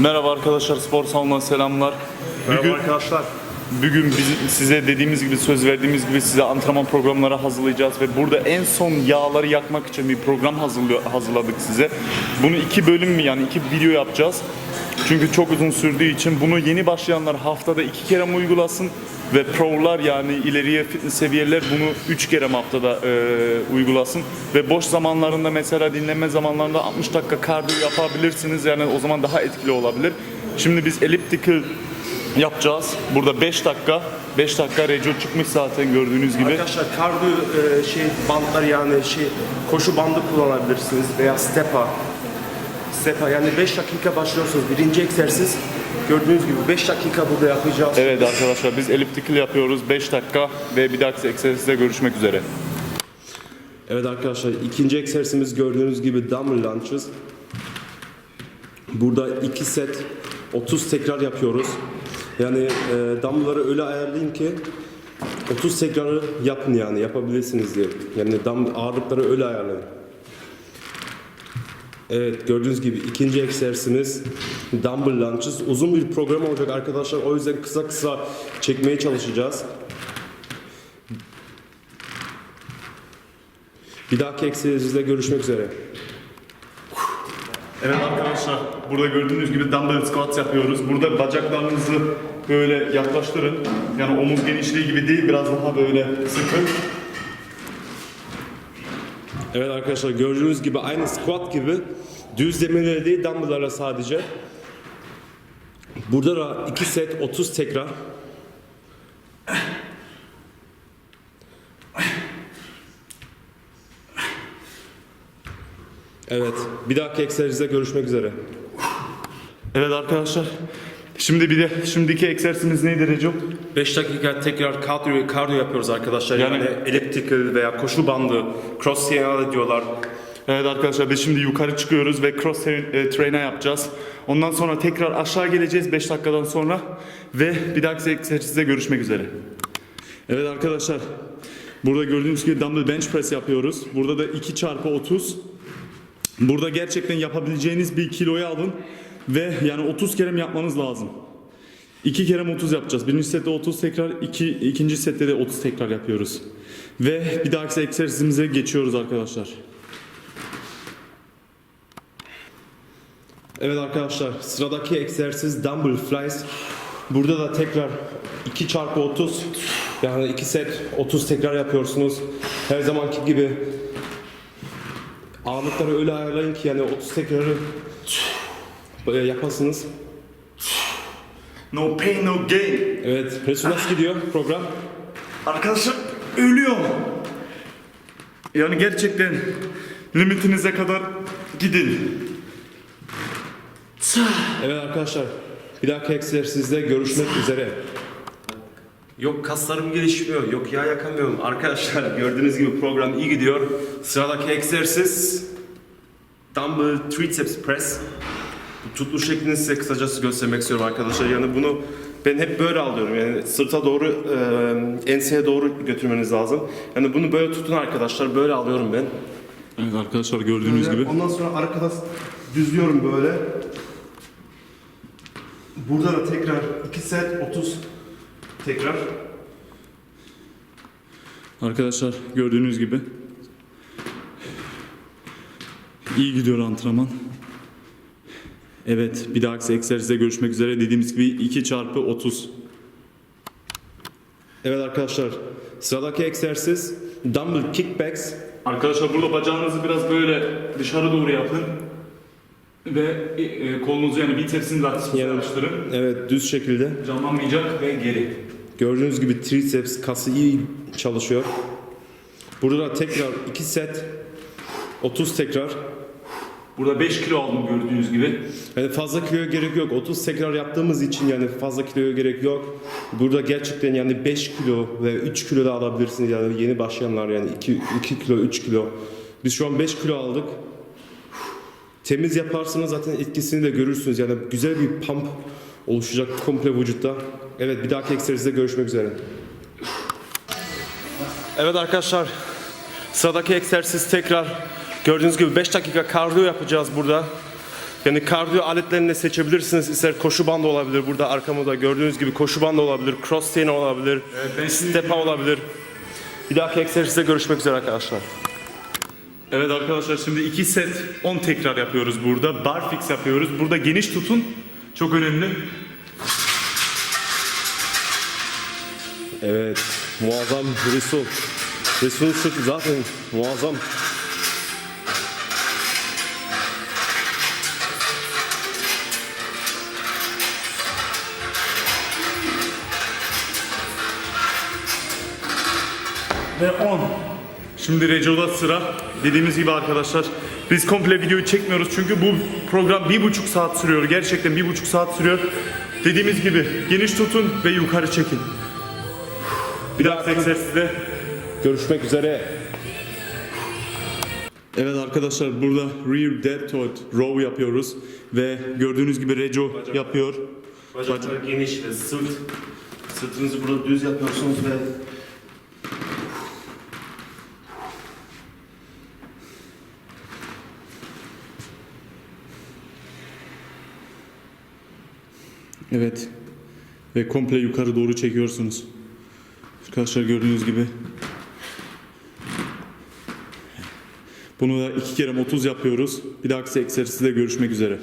Merhaba arkadaşlar, spor salonuna selamlar. Merhaba Bugün, arkadaşlar. Bugün biz size dediğimiz gibi, söz verdiğimiz gibi size antrenman programları hazırlayacağız ve burada en son yağları yakmak için bir program hazırladık size. Bunu iki bölüm mü yani iki video yapacağız. Çünkü çok uzun sürdüğü için bunu yeni başlayanlar haftada iki kere mi uygulasın ve pro'lar yani ileriye fitness seviyeler bunu üç kere haftada e, uygulasın ve boş zamanlarında mesela dinlenme zamanlarında 60 dakika kardiyo yapabilirsiniz yani o zaman daha etkili olabilir. Şimdi biz elliptical yapacağız. Burada 5 dakika 5 dakika reco çıkmış zaten gördüğünüz gibi. Arkadaşlar kardiyo e, şey bantlar yani şey koşu bandı kullanabilirsiniz veya stepa. Stepa yani 5 dakika başlıyorsunuz. Birinci egzersiz gördüğünüz gibi 5 dakika burada yapacağız. Evet arkadaşlar biz elliptical yapıyoruz 5 dakika ve bir dahaki egzersizde görüşmek üzere. Evet arkadaşlar ikinci egzersizimiz gördüğünüz gibi dumbbell lunges. Burada 2 set 30 tekrar yapıyoruz. Yani e, dumbbellları öyle ayarlayın ki 30 tekrarı yapın yani yapabilirsiniz diye. Yani dumbbell ağırlıkları öyle ayarlayın. Evet gördüğünüz gibi ikinci egzersizimiz dumbbell lunges. Uzun bir program olacak arkadaşlar. O yüzden kısa kısa çekmeye çalışacağız. Bir dahaki egzersizde görüşmek üzere. Evet arkadaşlar burada gördüğünüz gibi dumbbell squats yapıyoruz. Burada bacaklarınızı böyle yaklaştırın. Yani omuz genişliği gibi değil biraz daha böyle sıkı. Evet arkadaşlar gördüğünüz gibi aynı squat gibi düz demirleri değil dumbbell'larla sadece. Burada da 2 set 30 tekrar. Evet, bir dahaki egzersizde görüşmek üzere. Evet arkadaşlar. Şimdi bir de şimdiki egzersizimiz neydi Reco? 5 dakika tekrar kardiyo, kardiyo yapıyoruz arkadaşlar. Yani- Yani, elliptical veya koşu bandı, cross trainer diyorlar. Evet arkadaşlar biz şimdi yukarı çıkıyoruz ve cross e, trainer yapacağız. Ondan sonra tekrar aşağı geleceğiz 5 dakikadan sonra ve bir dahaki egzersizde görüşmek üzere. Evet arkadaşlar burada gördüğünüz gibi dumbbell bench press yapıyoruz. Burada da 2 çarpı 30. Burada gerçekten yapabileceğiniz bir kiloyu alın ve yani 30 kere mi yapmanız lazım. 2 kere 30 yapacağız. Birinci sette 30 tekrar, iki, ikinci sette de 30 tekrar yapıyoruz. Ve bir dahaki egzersizimize geçiyoruz arkadaşlar. Evet arkadaşlar sıradaki egzersiz dumbbell flies. Burada da tekrar 2 çarpı 30 yani 2 set 30 tekrar yapıyorsunuz. Her zamanki gibi ağırlıkları öyle ayarlayın ki yani 30 tekrarı böyle yapasınız. No pain no gain. Evet Resul nasıl gidiyor program? Arkadaşlar ölüyorum. Yani gerçekten limitinize kadar gidin. Evet arkadaşlar bir dahaki egzersizde görüşmek üzere. Yok kaslarım gelişmiyor, yok yağ yakamıyorum. Arkadaşlar gördüğünüz gibi program iyi gidiyor. Sıradaki egzersiz dumbbell triceps press. Bu tutuluş şeklini size kısacası göstermek istiyorum arkadaşlar. Yani bunu ben hep böyle alıyorum. Yani sırta doğru, e, enseye doğru götürmeniz lazım. Yani bunu böyle tutun arkadaşlar. Böyle alıyorum ben. Evet arkadaşlar gördüğünüz gibi. Ondan sonra arkada düzlüyorum böyle. Burada da tekrar 2 set 30 tekrar. Arkadaşlar gördüğünüz gibi. İyi gidiyor antrenman. Evet bir dahaki egzersizde görüşmek üzere. Dediğimiz gibi 2 çarpı 30. Evet arkadaşlar sıradaki egzersiz dumbbell kickbacks. Arkadaşlar burada bacağınızı biraz böyle dışarı doğru yapın. Ve e, e, kolunuzu yani bitsepsinizi Yani- çalıştırın. Evet düz şekilde. Canlanmayacak ve geri. Gördüğünüz gibi triceps kası iyi çalışıyor. Burada da tekrar 2 set 30 tekrar. Burada 5 kilo aldım gördüğünüz gibi. Yani fazla kiloya gerek yok. 30 tekrar yaptığımız için yani fazla kiloya gerek yok. Burada gerçekten yani 5 kilo ve 3 kilo da alabilirsiniz yani yeni başlayanlar yani 2, 2 kilo 3 kilo. Biz şu an 5 kilo aldık. Temiz yaparsanız zaten etkisini de görürsünüz. Yani güzel bir pump oluşacak komple vücutta. Evet bir dahaki egzersizde görüşmek üzere. Evet arkadaşlar sıradaki egzersiz tekrar gördüğünüz gibi 5 dakika kardiyo yapacağız burada. Yani kardiyo aletlerini seçebilirsiniz. İster koşu bandı olabilir. Burada arkamda gördüğünüz gibi koşu bandı olabilir. Cross trainer olabilir. ben şimdi- Step olabilir. Bir dahaki egzersizde görüşmek üzere arkadaşlar. Evet arkadaşlar şimdi 2 set 10 tekrar yapıyoruz burada. Barfix yapıyoruz. Burada geniş tutun. Çok önemli. Evet, muazzam Resul. Resul'ün sırtı zaten muazzam. Ve 10. Şimdi Reco'da sıra. Dediğimiz gibi arkadaşlar biz komple videoyu çekmiyoruz çünkü bu program bir buçuk saat sürüyor. Gerçekten bir buçuk saat sürüyor. Dediğimiz gibi geniş tutun ve yukarı çekin. Bir dahaki egzersizde Görüşmek üzere. Evet arkadaşlar burada rear deltoid row yapıyoruz ve gördüğünüz gibi Reco yapıyor. Bacaklar geniş ve sırt. Sırtınızı burada düz yapıyorsunuz ve Evet. Ve komple yukarı doğru çekiyorsunuz. Arkadaşlar gördüğünüz gibi. Bunu da iki kere 30 yapıyoruz. Bir dahaki egzersizde görüşmek üzere.